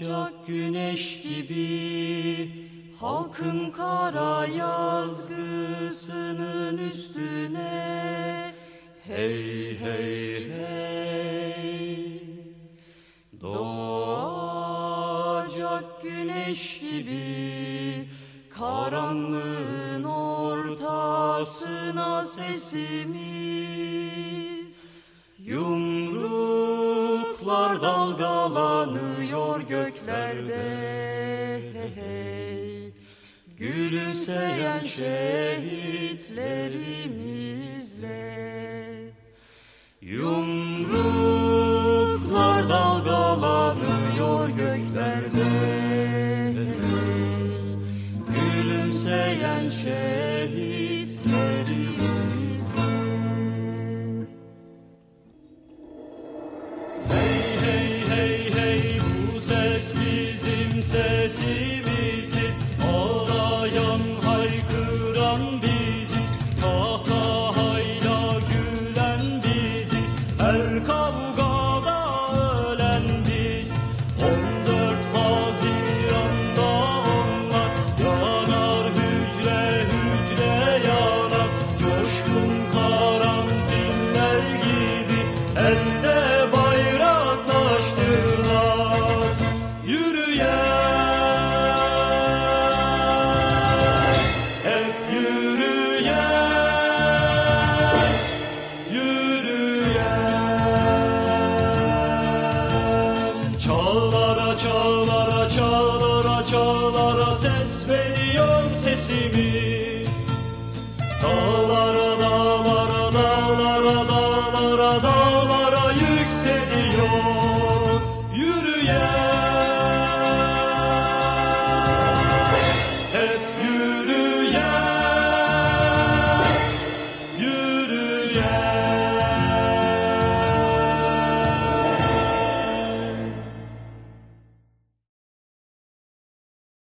Doğacak güneş gibi halkın kara yazgısının üstüne. Hey hey hey. Doğacak güneş gibi karanlığın ortasına sesimiz. Yumruklar dalgalanıyor göklerde hey. Gülümseyen şehitlerimizle Yumruklar dalgalanıyor göklerde hey. Gülümseyen şehitlerimizle senden